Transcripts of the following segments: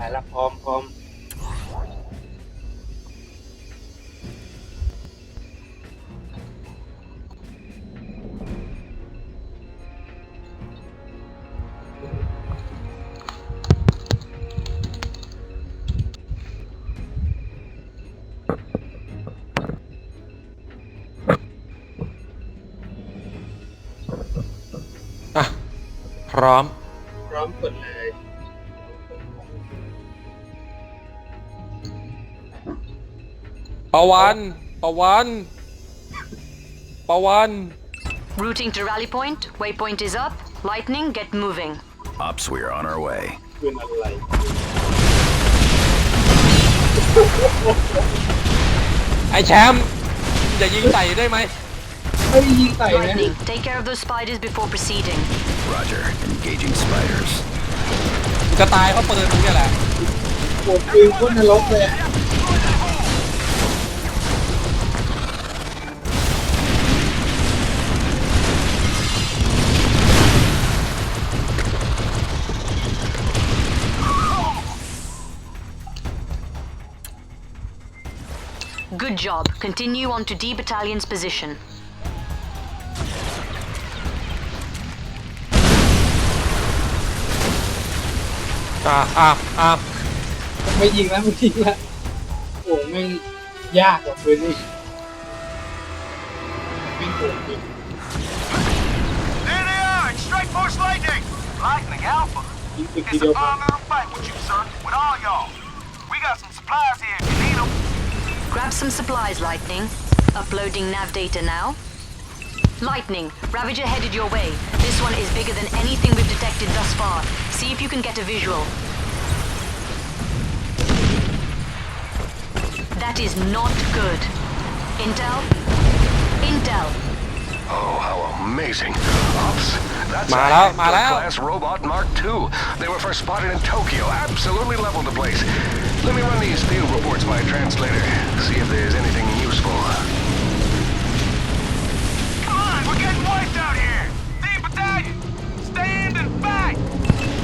ไปละพร้อมพร้อมอะ พร้อม พร้อมกดเลย ประวันประวันประวัน Routing to rally point. Waypoint is up. Lightning, get moving. Ops, we're on our way. คืนอะไร ไอแชมป์อย่ายิงใส่ได้ไหม ไม่ได้ยิงใส่นะ Lightning, take care of those spiders before proceeding. Roger. Engaging spiders. จะตายเพราะปืนมึงเนี่ยแหละ โอ้ปืนโคตรนรกเลยอะ Good job. Continue on to D Battalion's position. อ่ะอ่ะอ่ะ ไม่ยิงแล้วไม่ยิงแล้วโอ้แม่งยากกว่าปืนนี่แม่งโหดจริง There they are! It's Strike Force Lightning! Lightning Alpha? ยิงตึกที It's เดียว a fun little fight with you, son. With all y'all. We got some supplies here Grab some supplies, Lightning. Uploading nav data now. Lightning, Ravager headed your way. This one is bigger than anything we've detected thus far. See if you can get a visual. That is not good. Intel? Intel. Oh, how amazing. Ops, that's my a out, my class robot Mark II. They were first spotted in Tokyo. Absolutely leveled the place. Let me reports by translator. See if there's anything useful. Come on, we're getting wiped out here! Team Battalion! Stand and fight!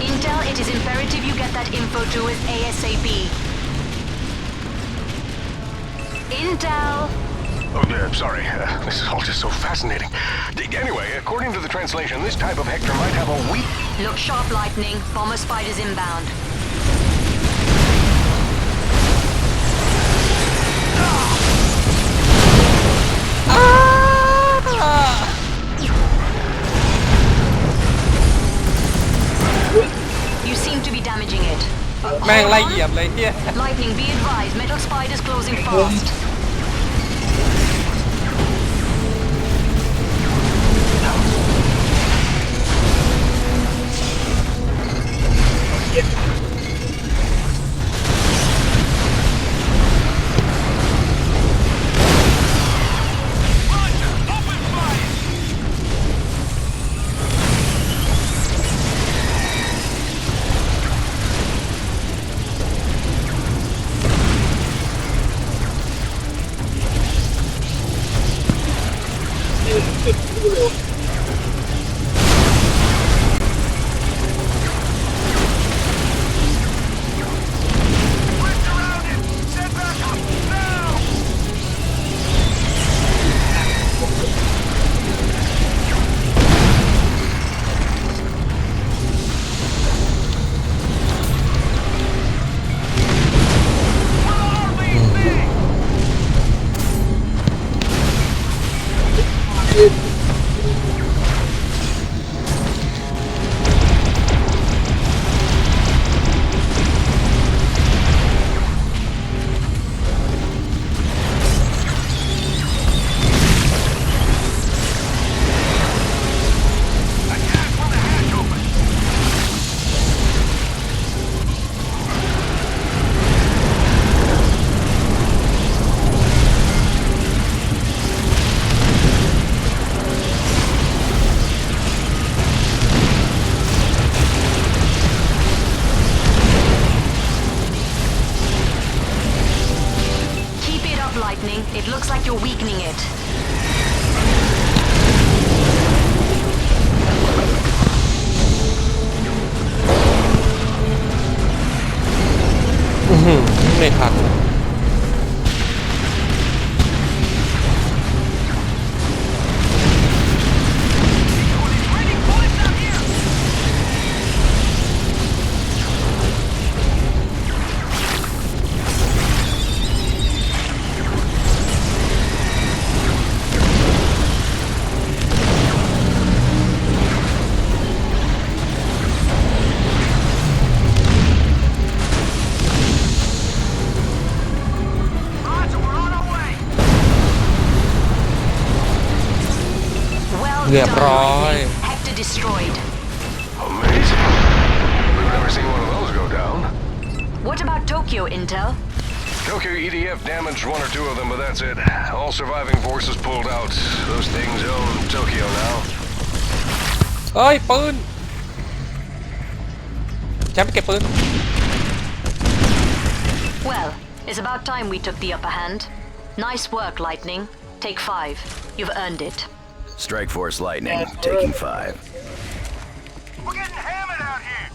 Intel, it is imperative you get that info to us ASAP. Intel! Oh, uh, sorry. Uh, this is all just so fascinating. D- Anyway, according to the translation, this type of Hector might have a weak... Look sharp, Lightning. Bomber spiders inbound. แม่งไล่เหยียบเลยเฮีย Lightning, be advised. Metal spiders closing fast. ตึก เรียบ done, ร้อย Lightning. Hector destroyed. Amazing. We've never seen one of those go down. What about Tokyo, Intel? Tokyo EDF damaged one or two of them, but that's it. All surviving forces pulled out. Those things own Tokyo now. เอ้ย ปืน แชมป์ไปเก็บปืน Well, it's about time we took the upper hand. Nice work, Lightning. Take five. You've earned it. Strike Force Lightning, taking five. We're getting hammered out here.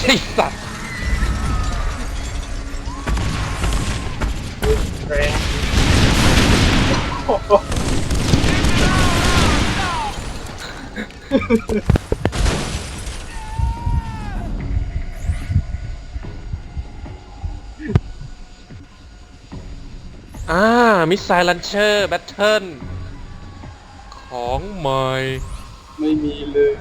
ไอ้ อ่า มิสไซล์ลันเชอร์แบทเทิลของใหม่ไม่มีเลย